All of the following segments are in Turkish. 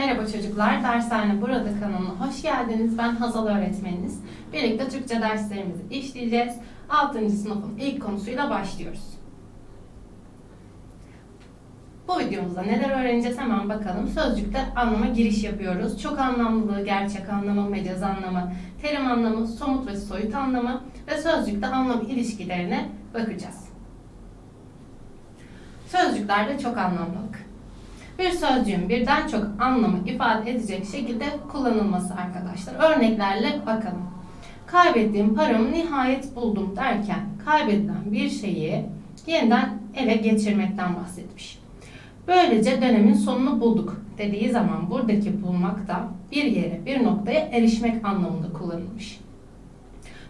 Merhaba çocuklar, Dershane Burada kanalına hoş geldiniz. Ben Hazal öğretmeniniz. Birlikte Türkçe derslerimizi işleyeceğiz. 6. sınıfın ilk konusuyla başlıyoruz. Bu videomuzda neler öğreneceğiz hemen bakalım. Sözcükte anlama giriş yapıyoruz. Çok anlamlılığı, gerçek anlamı, mecaz anlamı, terim anlamı, somut ve soyut anlamı ve sözcükte anlam ilişkilerine bakacağız. Sözcüklerde çok anlamlılık. Bir sözcüğün birden çok anlamı ifade edecek şekilde kullanılması arkadaşlar. Örneklerle bakalım. Kaybettiğim paramı nihayet buldum derken kaybedilen bir şeyi yeniden ele geçirmekten bahsetmiş. Böylece dönemin sonunu bulduk dediği zaman buradaki bulmak da bir yere, bir noktaya erişmek anlamında kullanılmış.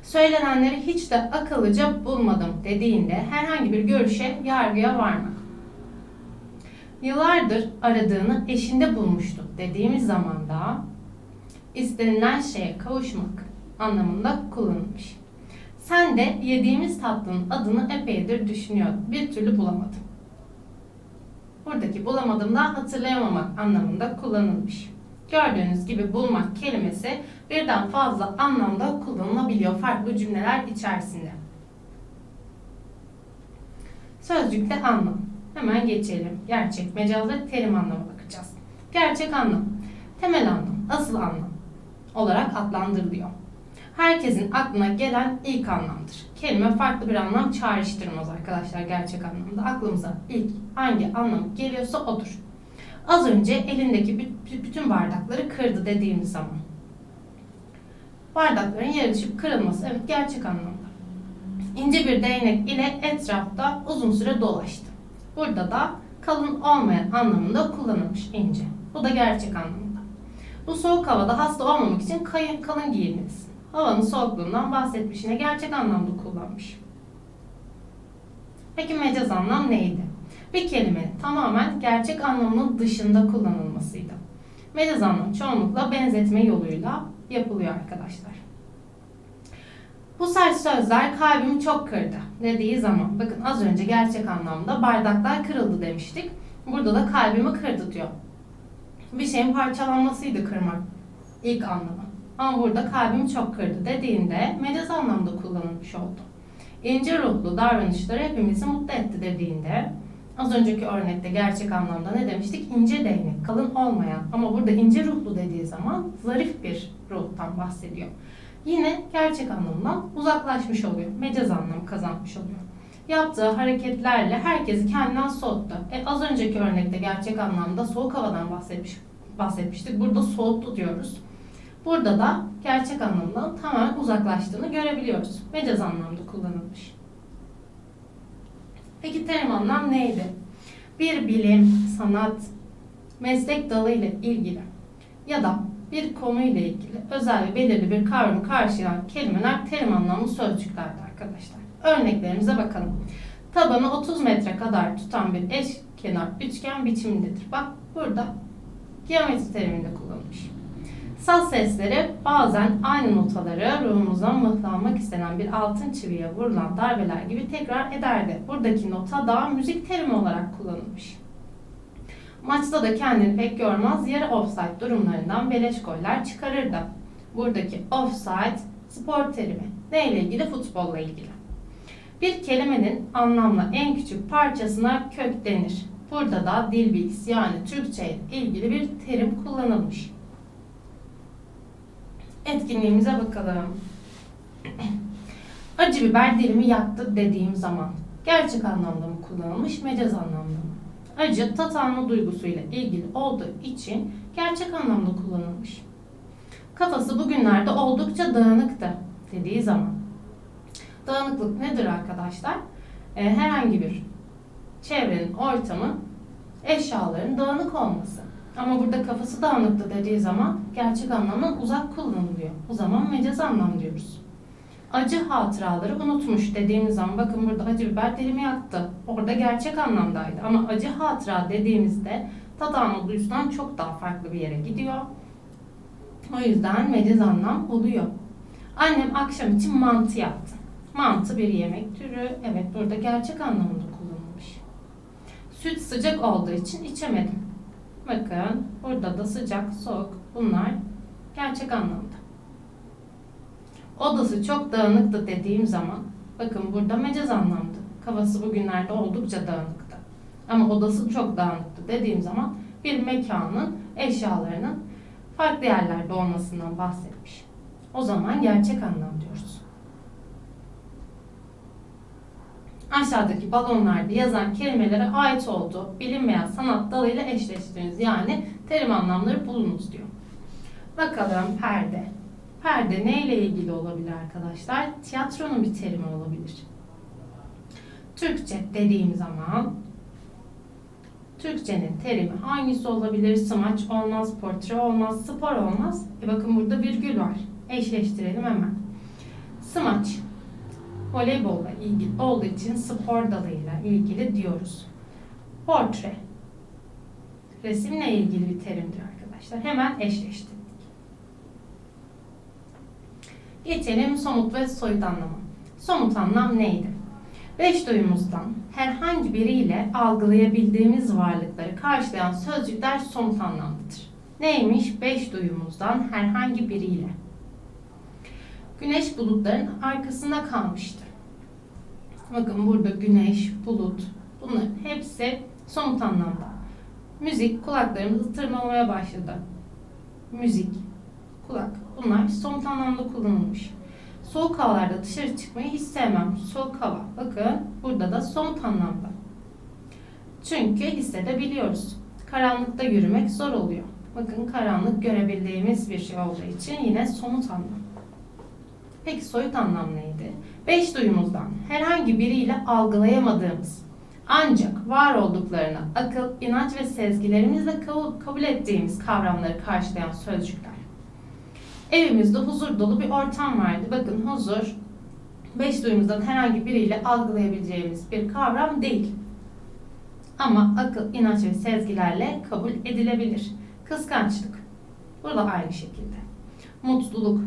Söylenenleri hiç de akıllıca bulmadım dediğinde herhangi bir görüşe, yargıya varmak. Yıllardır aradığını eşinde bulmuştu dediğimiz zaman da istenilen şeye kavuşmak anlamında kullanılmış. Sen de yediğimiz tatlının adını epeydir düşünüyordun. Bir türlü bulamadım. Buradaki bulamadım da hatırlayamamak anlamında kullanılmış. Gördüğünüz gibi bulmak kelimesi birden fazla anlamda kullanılabiliyor farklı cümleler içerisinde. Sözcükte anlam. Hemen geçelim. Gerçek, mecaz ve terim anlamı bakacağız. Gerçek anlam, temel anlam, asıl anlam olarak adlandırılıyor. Herkesin aklına gelen ilk anlamdır. Kelime farklı bir anlam çağrıştırmaz arkadaşlar gerçek anlamda. Aklımıza ilk hangi anlam geliyorsa odur. Az önce elindeki bütün bardakları kırdı dediğimiz zaman. Bardakların yere düşüp kırılması evet gerçek anlamda. İnce bir değnek ile etrafta uzun süre dolaştı. Burada da kalın olmayan anlamında kullanılmış ince. Bu da gerçek anlamında. Bu soğuk havada hasta olmamak için kayın, kalın giyinmelisin. Havanın soğukluğundan bahsetmiş yine gerçek anlamda kullanmış. Peki mecaz anlam neydi? Bir kelimenin tamamen gerçek anlamının dışında kullanılmasıydı. Mecaz anlam çoğunlukla benzetme yoluyla yapılıyor arkadaşlar. Bu sert sözler kalbimi çok kırdı dediği zaman bakın az önce gerçek anlamda bardaklar kırıldı demiştik. Burada da kalbimi kırdı diyor. Bir şeyin parçalanmasıydı kırmak ilk anlamı. Ama burada kalbimi çok kırdı dediğinde mecaz anlamda kullanılmış oldu. İnce ruhlu davranışları hepimizi mutlu etti dediğinde az önceki örnekte gerçek anlamda ne demiştik? İnce değnek, kalın olmayan ama burada ince ruhlu dediği zaman zarif bir ruhtan bahsediyor yine gerçek anlamından uzaklaşmış oluyor. Mecaz anlamı kazanmış oluyor. Yaptığı hareketlerle herkesi kendinden soğuttu. E, az önceki örnekte gerçek anlamda soğuk havadan bahsetmiş, bahsetmiştik. Burada soğuttu diyoruz. Burada da gerçek anlamdan tamamen uzaklaştığını görebiliyoruz. Mecaz anlamda kullanılmış. Peki terim anlam neydi? Bir bilim, sanat, meslek dalı ile ilgili ya da bir konuyla ilgili özel ve belirli bir kavramı karşılayan kelimeler terim anlamlı sözcüklerdi arkadaşlar. Örneklerimize bakalım. Tabanı 30 metre kadar tutan bir eşkenar üçgen biçimindedir. Bak burada geometri teriminde kullanılmış. Saz sesleri bazen aynı notaları ruhumuzdan mıhlanmak istenen bir altın çiviye vurulan darbeler gibi tekrar ederdi. Buradaki nota da müzik terimi olarak kullanılmış. Maçta da kendini pek görmez, yarı offside durumlarından beleş goller çıkarırdı. Buradaki offside spor terimi. Ne ile ilgili? Futbolla ilgili. Bir kelimenin anlamla en küçük parçasına kök denir. Burada da dil bilgisi yani Türkçe ile ilgili bir terim kullanılmış. Etkinliğimize bakalım. Acı biber dilimi yaktı dediğim zaman gerçek anlamda mı kullanılmış, mecaz anlamda mı? Acı tat alma duygusuyla ilgili olduğu için gerçek anlamda kullanılmış. Kafası bugünlerde oldukça dağınıktı dediği zaman. Dağınıklık nedir arkadaşlar? Ee, herhangi bir çevrenin, ortamın, eşyaların dağınık olması. Ama burada kafası dağınıktı dediği zaman gerçek anlamdan uzak kullanılıyor. O zaman mecaz anlam diyoruz acı hatıraları unutmuş dediğimiz zaman bakın burada acı biber dilimi yaktı. Orada gerçek anlamdaydı ama acı hatıra dediğimizde tat alma duyusundan çok daha farklı bir yere gidiyor. O yüzden mecaz anlam oluyor. Annem akşam için mantı yaptı. Mantı bir yemek türü. Evet burada gerçek anlamında kullanılmış. Süt sıcak olduğu için içemedim. Bakın burada da sıcak, soğuk bunlar gerçek anlamda. Odası çok dağınıktı dediğim zaman bakın burada mecaz anlamda. Kafası bugünlerde oldukça dağınıktı. Ama odası çok dağınıktı dediğim zaman bir mekanın eşyalarının farklı yerlerde olmasından bahsetmiş. O zaman gerçek anlam diyoruz. Aşağıdaki balonlarda yazan kelimelere ait olduğu bilinmeyen sanat dalıyla eşleştiriniz. Yani terim anlamları bulunuz diyor. Bakalım perde. Perde neyle ilgili olabilir arkadaşlar? Tiyatronun bir terimi olabilir. Türkçe dediğim zaman Türkçenin terimi hangisi olabilir? Smaç olmaz, portre olmaz, spor olmaz. E bakın burada virgül var. Eşleştirelim hemen. Smaç voleybolla ilgili olduğu için spor dalıyla ilgili diyoruz. Portre resimle ilgili bir terimdir arkadaşlar. Hemen eşleştirdik. Geçelim somut ve soyut anlamı. Somut anlam neydi? Beş duyumuzdan herhangi biriyle algılayabildiğimiz varlıkları karşılayan sözcükler somut anlamlıdır. Neymiş? Beş duyumuzdan herhangi biriyle. Güneş bulutların arkasında kalmıştı. Bakın burada güneş, bulut, bunların hepsi somut anlamda. Müzik kulaklarımızı tırmalamaya başladı. Müzik, kulak bunlar somut anlamda kullanılmış. Soğuk havalarda dışarı çıkmayı hiç sevmem. Soğuk hava. Bakın burada da somut anlamda. Çünkü hissedebiliyoruz. Karanlıkta yürümek zor oluyor. Bakın karanlık görebildiğimiz bir şey olduğu için yine somut anlam. Peki soyut anlam neydi? Beş duyumuzdan herhangi biriyle algılayamadığımız ancak var olduklarını akıl, inanç ve sezgilerimizle kabul ettiğimiz kavramları karşılayan sözcükler. Evimizde huzur dolu bir ortam vardı. Bakın huzur beş duyumuzdan herhangi biriyle algılayabileceğimiz bir kavram değil. Ama akıl, inanç ve sezgilerle kabul edilebilir. Kıskançlık. Bu da aynı şekilde. Mutluluk.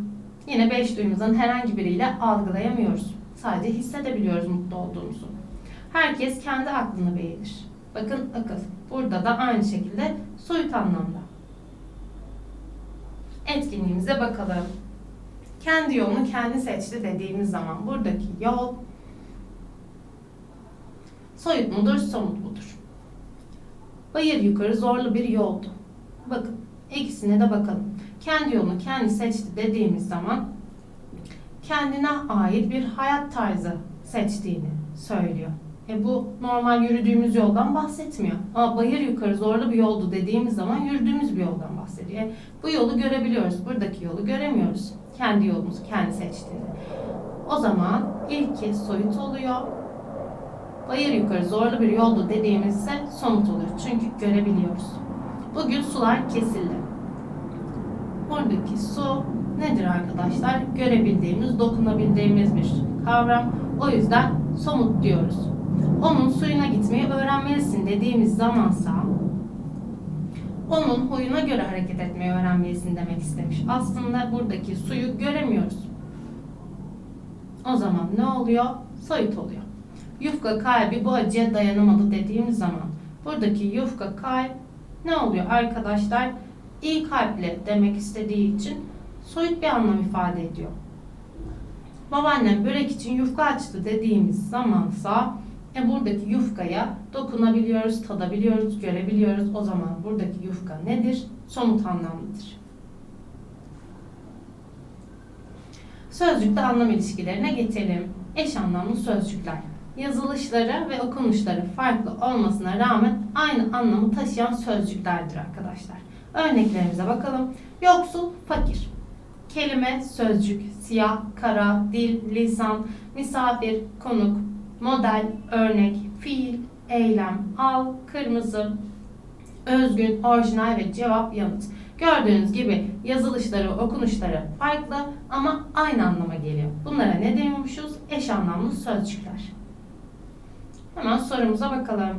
Yine beş duyumuzdan herhangi biriyle algılayamıyoruz. Sadece hissedebiliyoruz mutlu olduğumuzu. Herkes kendi aklını beğenir. Bakın akıl. Burada da aynı şekilde soyut anlamda etkinliğimize bakalım. Kendi yolunu kendi seçti dediğimiz zaman buradaki yol soyut mudur, somut mudur? Bayır yukarı zorlu bir yoldu. Bakın ikisine de bakalım. Kendi yolunu kendi seçti dediğimiz zaman kendine ait bir hayat tarzı seçtiğini söylüyor. E bu normal yürüdüğümüz yoldan bahsetmiyor. Ama bayır yukarı zorlu bir yoldu dediğimiz zaman yürüdüğümüz bir yoldan bahsediyor. E bu yolu görebiliyoruz. Buradaki yolu göremiyoruz. Kendi yolumuzu kendi seçtiğinde. O zaman ilki soyut oluyor. Bayır yukarı zorlu bir yoldu dediğimiz ise somut oluyor. Çünkü görebiliyoruz. Bugün sular kesildi. Buradaki su nedir arkadaşlar? Görebildiğimiz, dokunabildiğimiz bir kavram. O yüzden somut diyoruz onun suyuna gitmeyi öğrenmelisin dediğimiz zamansa onun huyuna göre hareket etmeyi öğrenmelisin demek istemiş. Aslında buradaki suyu göremiyoruz. O zaman ne oluyor? Soyut oluyor. Yufka kalbi bu acıya dayanamadı dediğimiz zaman buradaki yufka kalp ne oluyor arkadaşlar? İyi kalple demek istediği için soyut bir anlam ifade ediyor. Babaannem börek için yufka açtı dediğimiz zamansa e buradaki yufkaya dokunabiliyoruz, tadabiliyoruz, görebiliyoruz. O zaman buradaki yufka nedir? Somut anlamlıdır. Sözcükte anlam ilişkilerine geçelim. Eş anlamlı sözcükler. Yazılışları ve okunuşları farklı olmasına rağmen aynı anlamı taşıyan sözcüklerdir arkadaşlar. Örneklerimize bakalım. Yoksul, fakir. Kelime, sözcük, siyah, kara, dil, lisan, misafir, konuk, model, örnek, fiil, eylem, al, kırmızı, özgün, orijinal ve cevap yanıt. Gördüğünüz gibi yazılışları, okunuşları farklı ama aynı anlama geliyor. Bunlara ne diyormuşuz? Eş anlamlı sözcükler. Hemen sorumuza bakalım.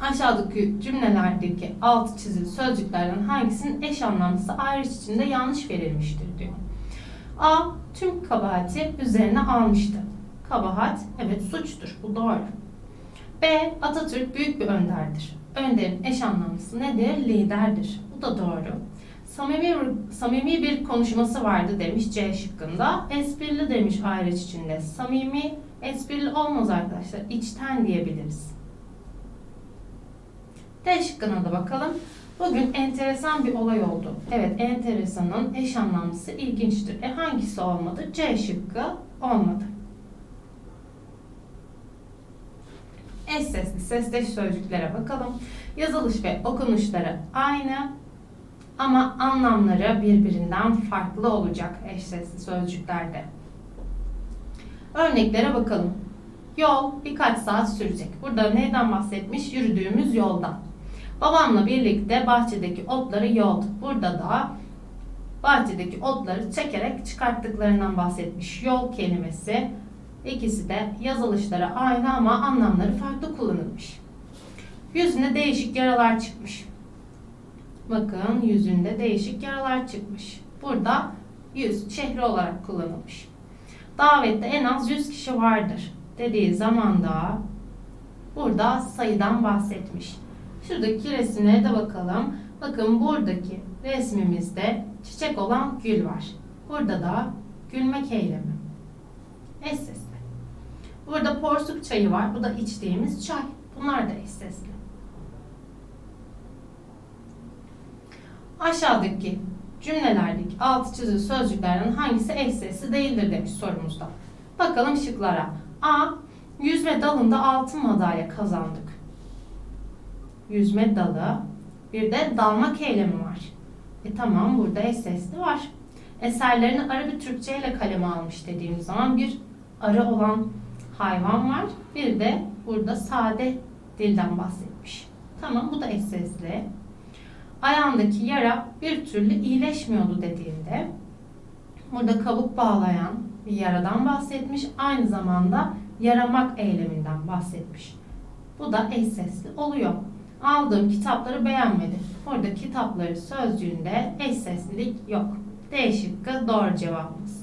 Aşağıdaki cümlelerdeki alt çizili sözcüklerden hangisinin eş anlamlısı ayrıç içinde yanlış verilmiştir diyor. A. Tüm kabahati üzerine almıştı. Kabahat, evet suçtur. Bu doğru. B. Atatürk büyük bir önderdir. Önderin eş anlamlısı nedir? Liderdir. Bu da doğru. Samimi, samimi bir konuşması vardı demiş C şıkkında. Esprili demiş ayrıç içinde. Samimi, esprili olmaz arkadaşlar. İçten diyebiliriz. D şıkkına da bakalım. Bugün enteresan bir olay oldu. Evet, enteresanın eş anlamlısı ilginçtir. E hangisi olmadı? C şıkkı olmadı. Eş sesli, sesleş sözcüklere bakalım. Yazılış ve okunuşları aynı ama anlamları birbirinden farklı olacak eş sesli sözcüklerde. Örneklere bakalım. Yol birkaç saat sürecek. Burada neyden bahsetmiş? Yürüdüğümüz yoldan. Babamla birlikte bahçedeki otları yoldu. Burada da bahçedeki otları çekerek çıkarttıklarından bahsetmiş. Yol kelimesi ikisi de yazılışları aynı ama anlamları farklı kullanılmış. Yüzüne değişik yaralar çıkmış. Bakın yüzünde değişik yaralar çıkmış. Burada yüz şehri olarak kullanılmış. Davette en az 100 kişi vardır dediği zaman da burada sayıdan bahsetmiş. Şuradaki resimlere de bakalım. Bakın buradaki resmimizde çiçek olan gül var. Burada da gülmek eylemi. Eş sesli. Burada porsuk çayı var. Bu da içtiğimiz çay. Bunlar da eş sesli. Aşağıdaki cümlelerdeki altı çizili sözcüklerden hangisi eş sesli değildir demiş sorumuzda. Bakalım şıklara. A. Yüzme dalında altın madalya kazandık. Yüzme dalı. Bir de dalmak eylemi var. E tamam burada eş sesli var. Eserlerini arı bir Türkçe ile kaleme almış dediğimiz zaman bir arı olan hayvan var. Bir de burada sade dilden bahsetmiş. Tamam bu da eş ayağındaki yara bir türlü iyileşmiyordu dediğinde burada kabuk bağlayan bir yaradan bahsetmiş. Aynı zamanda yaramak eyleminden bahsetmiş. Bu da eş oluyor. Aldığım kitapları beğenmedi. Burada kitapları sözcüğünde eş yok. D şıkkı doğru cevabımız.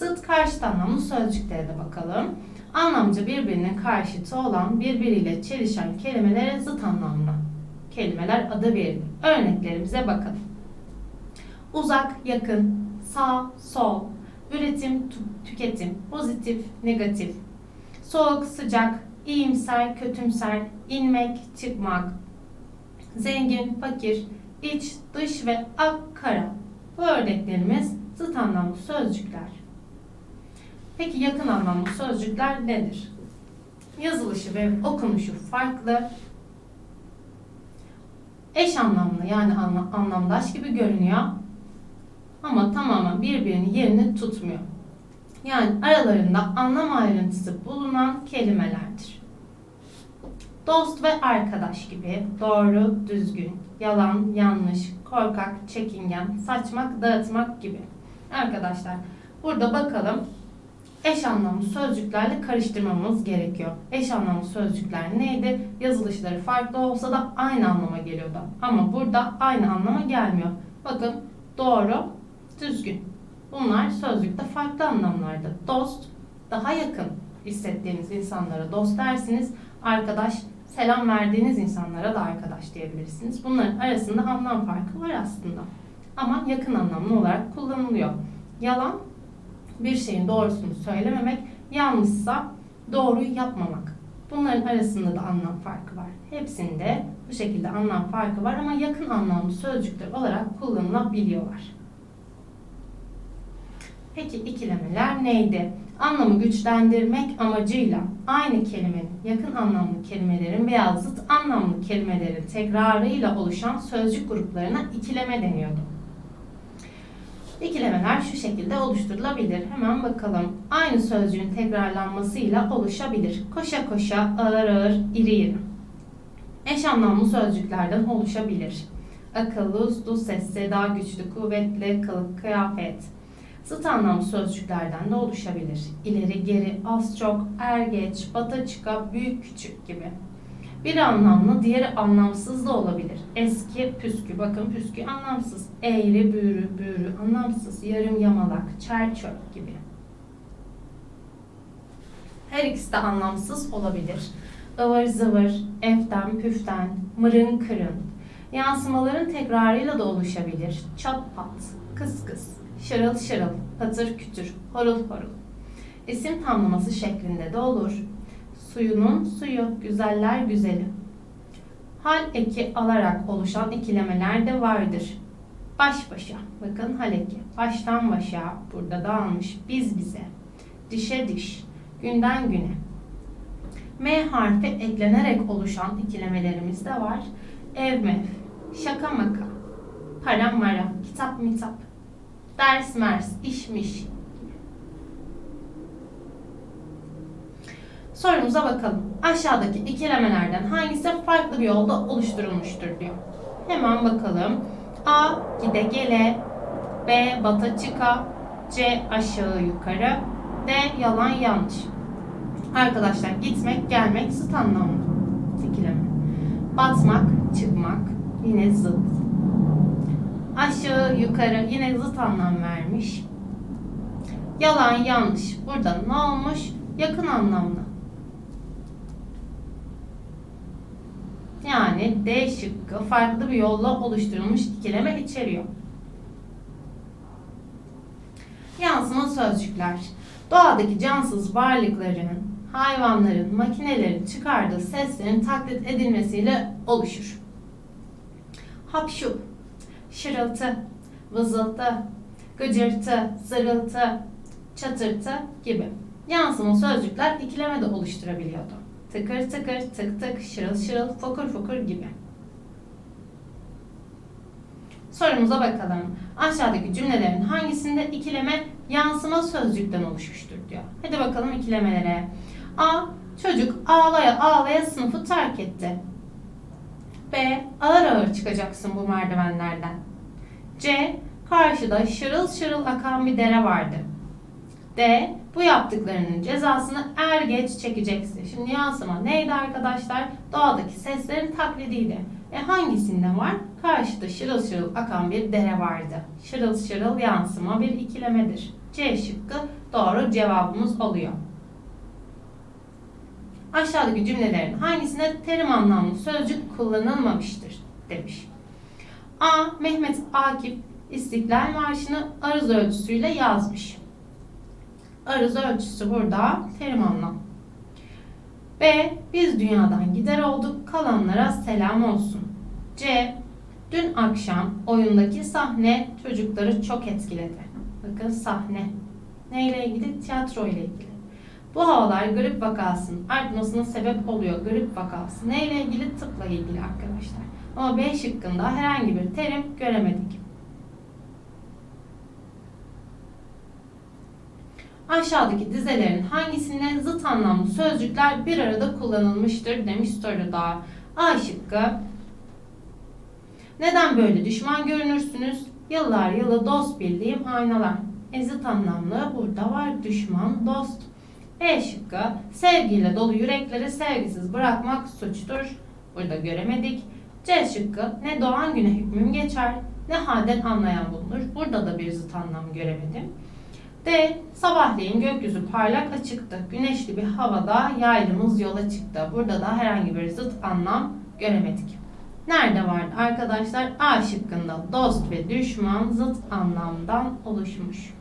Zıt karşıt anlamlı sözcüklere de bakalım. Anlamca birbirinin karşıtı olan birbiriyle çelişen kelimelere zıt anlamlı kelimeler adı verilir. Örneklerimize bakın. Uzak, yakın, sağ, sol, üretim, tüketim, pozitif, negatif, soğuk, sıcak, iyimser, kötümser, inmek, çıkmak, zengin, fakir, iç, dış ve ak, kara. Bu örneklerimiz zıt anlamlı sözcükler. Peki yakın anlamlı sözcükler nedir? Yazılışı ve okunuşu farklı, eş anlamlı yani anlamdaş gibi görünüyor. Ama tamamen birbirinin yerini tutmuyor. Yani aralarında anlam ayrıntısı bulunan kelimelerdir. Dost ve arkadaş gibi doğru, düzgün, yalan, yanlış, korkak, çekingen, saçmak, dağıtmak gibi. Arkadaşlar burada bakalım eş anlamlı sözcüklerle karıştırmamız gerekiyor. Eş anlamlı sözcükler neydi? Yazılışları farklı olsa da aynı anlama geliyordu. Ama burada aynı anlama gelmiyor. Bakın doğru, düzgün. Bunlar sözcükte farklı anlamlarda. Dost, daha yakın hissettiğiniz insanlara dost dersiniz. Arkadaş, selam verdiğiniz insanlara da arkadaş diyebilirsiniz. Bunların arasında anlam farkı var aslında. Ama yakın anlamlı olarak kullanılıyor. Yalan bir şeyin doğrusunu söylememek, yanlışsa doğruyu yapmamak. Bunların arasında da anlam farkı var. Hepsinde bu şekilde anlam farkı var ama yakın anlamlı sözcükler olarak kullanılabiliyorlar. Peki ikilemeler neydi? Anlamı güçlendirmek amacıyla aynı kelimenin yakın anlamlı kelimelerin veya zıt anlamlı kelimelerin tekrarıyla oluşan sözcük gruplarına ikileme deniyordu. İkilemeler şu şekilde oluşturulabilir. Hemen bakalım. Aynı sözcüğün tekrarlanmasıyla oluşabilir. Koşa koşa, ağır ağır, iri iri. Eş anlamlı sözcüklerden oluşabilir. Akıllı, uslu, sesli, daha güçlü, kuvvetli, kılık, kıyafet. Zıt anlamlı sözcüklerden de oluşabilir. İleri, geri, az çok, er geç, bata çıka, büyük, küçük gibi. Biri anlamlı, diğeri anlamsız da olabilir. Eski, püskü, bakın püskü anlamsız. Eğri, büğrü, büğrü anlamsız. Yarım yamalak, çer çöp gibi. Her ikisi de anlamsız olabilir. ıvır zıvır, eften püften, mırın kırın. Yansımaların tekrarıyla da oluşabilir. Çat pat, kıs kıs, şırıl şırıl, patır kütür, horul horul. İsim tamlaması şeklinde de olur. Suyunun suyu, güzeller güzeli. Hal eki alarak oluşan ikilemeler de vardır. Baş başa, bakın hal eki. Baştan başa, burada da almış. Biz bize. Dişe diş, günden güne. M harfi eklenerek oluşan ikilemelerimiz de var. Ev mev, şaka maka, para mara, kitap mitap, ders mers, işmiş. Sorumuza bakalım. Aşağıdaki ikilemelerden hangisi farklı bir yolda oluşturulmuştur diyor. Hemen bakalım. A. Gide gele. B. Bata çıka. C. Aşağı yukarı. D. Yalan yanlış. Arkadaşlar gitmek, gelmek zıt anlamlı ikileme. Batmak, çıkmak yine zıt. Aşağı, yukarı yine zıt anlam vermiş. Yalan, yanlış. Burada ne olmuş? Yakın anlamlı. Yani D şıkkı farklı bir yolla oluşturulmuş ikileme içeriyor. Yansıma sözcükler. Doğadaki cansız varlıkların, hayvanların, makinelerin çıkardığı seslerin taklit edilmesiyle oluşur. Hapşup, şırıltı, vızıltı, gıcırtı, zırıltı, çatırtı gibi. Yansıma sözcükler ikileme de oluşturabiliyordu. Tıkır tıkır, tık tık, şırıl şırıl, fokur fokur gibi. Sorumuza bakalım. Aşağıdaki cümlelerin hangisinde ikileme yansıma sözcükten oluşmuştur diyor. Hadi bakalım ikilemelere. A. Çocuk ağlaya ağlaya sınıfı terk etti. B. Ağır ağır çıkacaksın bu merdivenlerden. C. Karşıda şırıl şırıl akan bir dere vardı. D. Bu yaptıklarının cezasını er geç çekeceksin. Şimdi yansıma neydi arkadaşlar? Doğadaki seslerin taklidiydi. E hangisinde var? Karşıda şırıl şırıl akan bir dere vardı. Şırıl şırıl yansıma bir ikilemedir. C şıkkı doğru cevabımız oluyor. Aşağıdaki cümlelerin hangisinde terim anlamlı sözcük kullanılmamıştır demiş. A. Mehmet Akif İstiklal Marşı'nı arız ölçüsüyle yazmış. Arız ölçüsü burada terim anlam. B. Biz dünyadan gider olduk, kalanlara selam olsun. C. Dün akşam oyundaki sahne çocukları çok etkiledi. Bakın sahne. Neyle ilgili? Tiyatro ile ilgili. Bu havalar grip vakasının artmasına sebep oluyor. Grip vakası. Neyle ilgili? Tıpla ilgili arkadaşlar. Ama B şıkkında herhangi bir terim göremedik. Aşağıdaki dizelerin hangisinde zıt anlamlı sözcükler bir arada kullanılmıştır demiş soruda. A şıkkı. Neden böyle düşman görünürsünüz? Yıllar yılı dost bildiğim aynalar. E zıt anlamlı burada var düşman dost. E şıkkı. Sevgiyle dolu yürekleri sevgisiz bırakmak suçtur. Burada göremedik. C şıkkı. Ne doğan güne hükmüm geçer ne halden anlayan bulunur. Burada da bir zıt anlam göremedim. D. Sabahleyin gökyüzü parlak açıktı. Güneşli bir havada yaylımız yola çıktı. Burada da herhangi bir zıt anlam göremedik. Nerede vardı arkadaşlar? A şıkkında dost ve düşman zıt anlamdan oluşmuş.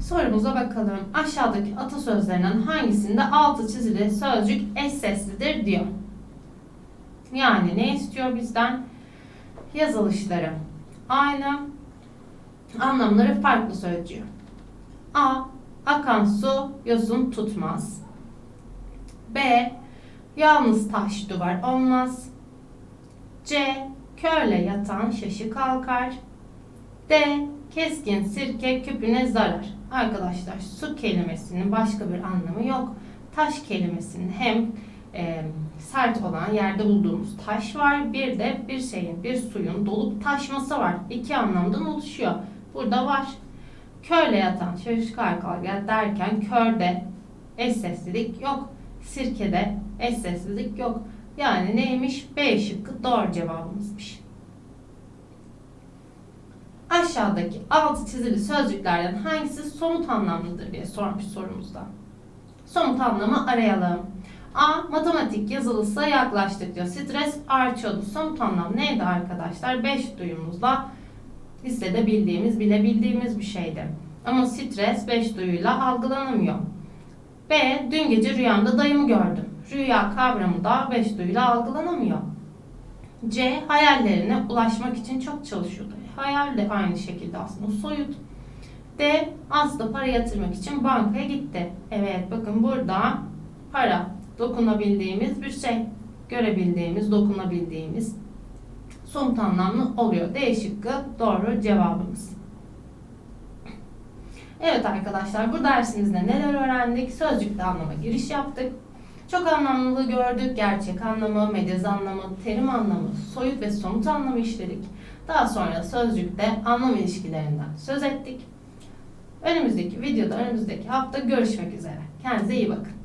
Sorumuza bakalım. Aşağıdaki atasözlerinden hangisinde altı çizili sözcük eş seslidir diyor. Yani ne istiyor bizden? Yazılışları. Aynı anlamları farklı sözcüğü. A. Akan su yosun tutmaz. B. Yalnız taş duvar olmaz. C. Körle yatan şaşı kalkar. D. Keskin sirke küpüne zarar. Arkadaşlar su kelimesinin başka bir anlamı yok. Taş kelimesinin hem e, sert olan yerde bulduğumuz taş var. Bir de bir şeyin, bir suyun dolup taşması var. İki anlamdan oluşuyor. Burada var. Körle yatan şaşı kalkar derken körde eş seslilik yok. Sirkede eş seslilik yok. Yani neymiş? B şıkkı doğru cevabımızmış. Aşağıdaki altı çizili sözcüklerden hangisi somut anlamlıdır diye sormuş sorumuzda. Somut anlamı arayalım. A. Matematik yazılıysa yaklaştık diyor. Stres artıyordu. Somut anlam neydi arkadaşlar? 5 duyumuzla hissedebildiğimiz, bilebildiğimiz bir şeydi. Ama stres 5 duyuyla algılanamıyor. B. Dün gece rüyamda dayımı gördüm. Rüya kavramı da 5 duyuyla algılanamıyor. C. Hayallerine ulaşmak için çok çalışıyordu. Hayal de aynı şekilde aslında soyut. D. Aslında para yatırmak için bankaya gitti. Evet bakın burada para dokunabildiğimiz bir şey. Görebildiğimiz, dokunabildiğimiz somut anlamlı oluyor. D şıkkı doğru cevabımız. Evet arkadaşlar bu dersimizde neler öğrendik? Sözcükte anlama giriş yaptık. Çok anlamlılığı gördük. Gerçek anlamı, mecaz anlamı, terim anlamı, soyut ve somut anlamı işledik. Daha sonra sözcükte anlam ilişkilerinden söz ettik. Önümüzdeki videoda, önümüzdeki hafta görüşmek üzere. Kendinize iyi bakın.